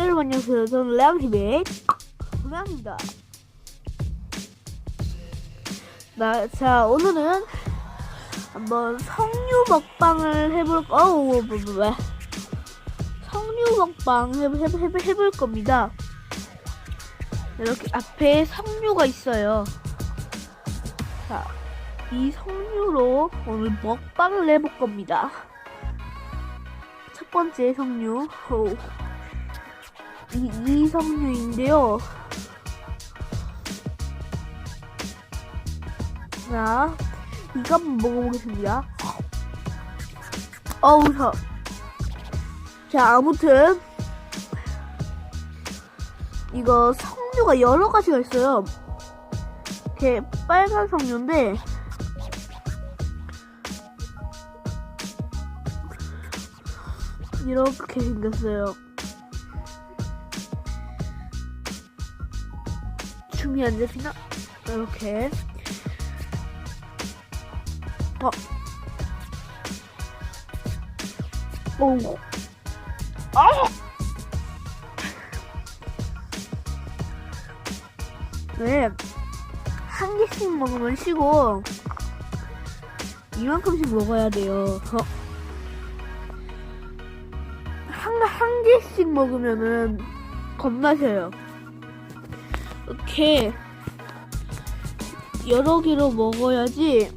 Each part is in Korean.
네, 여러분 안녕하세요. 저는 레앙TV의 레앙입니다. 나, 자, 오늘은 한번 석류 먹방을 해볼, 어우, 뭐, 뭐, 뭐, 왜. 석류 먹방 해, 해, 해, 해볼 겁니다. 이렇게 앞에 석류가 있어요. 자, 이 석류로 오늘 먹방을 해볼 겁니다. 첫 번째 석류. 오. 이, 이 석류인데요. 자, 이거 한번 먹어보겠습니다. 어우, 저. 자, 아무튼. 이거 석류가 여러 가지가 있어요. 이렇게 빨간 석류인데, 이렇게 생겼어요. 춤이 안 잡히나? 이렇게. 어. 오. 아! 네. 한 개씩 먹으면 쉬고, 이만큼씩 먹어야 돼요. 어. 한, 한 개씩 먹으면은 겁나셔요. 이렇게 여러 개로 먹어야지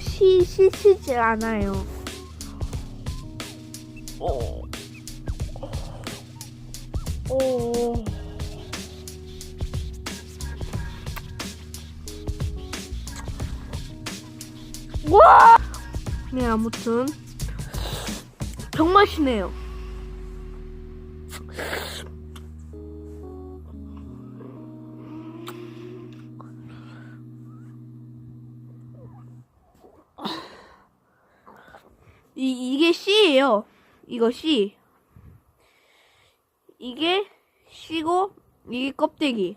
시, 시치지 않아요. 오. 오. 와! 네, 아무튼 병맛이네요. 이, 이게 씨예요. 이거 씨. 이게 씨고 이게 껍데기.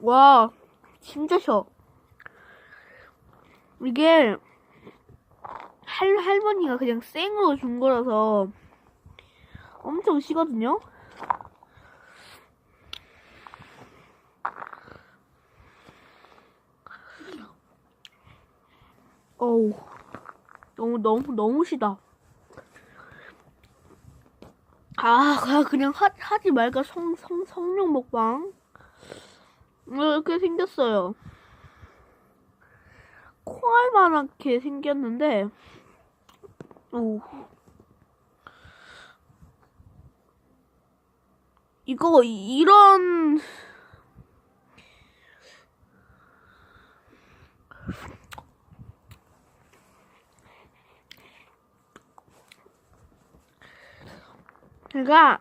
와, 진짜 셔. 이게 할 할머니가 그냥 생으로 준 거라서 엄청 시거든요. 어우, 너무, 너무, 너무 시다. 아, 그냥, 그냥 하, 하지 말까, 성, 성, 성룡 먹방. 이렇게 생겼어요. 콩알만하게 생겼는데, 오. 이거, 이런, 제가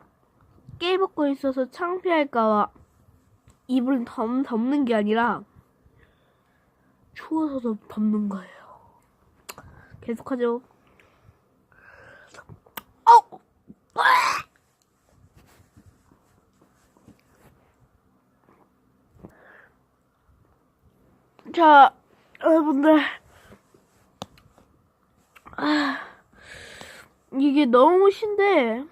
깨먹고 있어서 창피할까봐 입을 덮, 덮는 게 아니라 추워서 덮- 덮는 거예요. 계속하죠. 어! 자, 여러분들. 아, 이게 너무 신데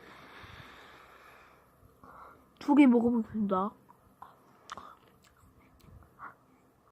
두 개 먹어보겠습니다.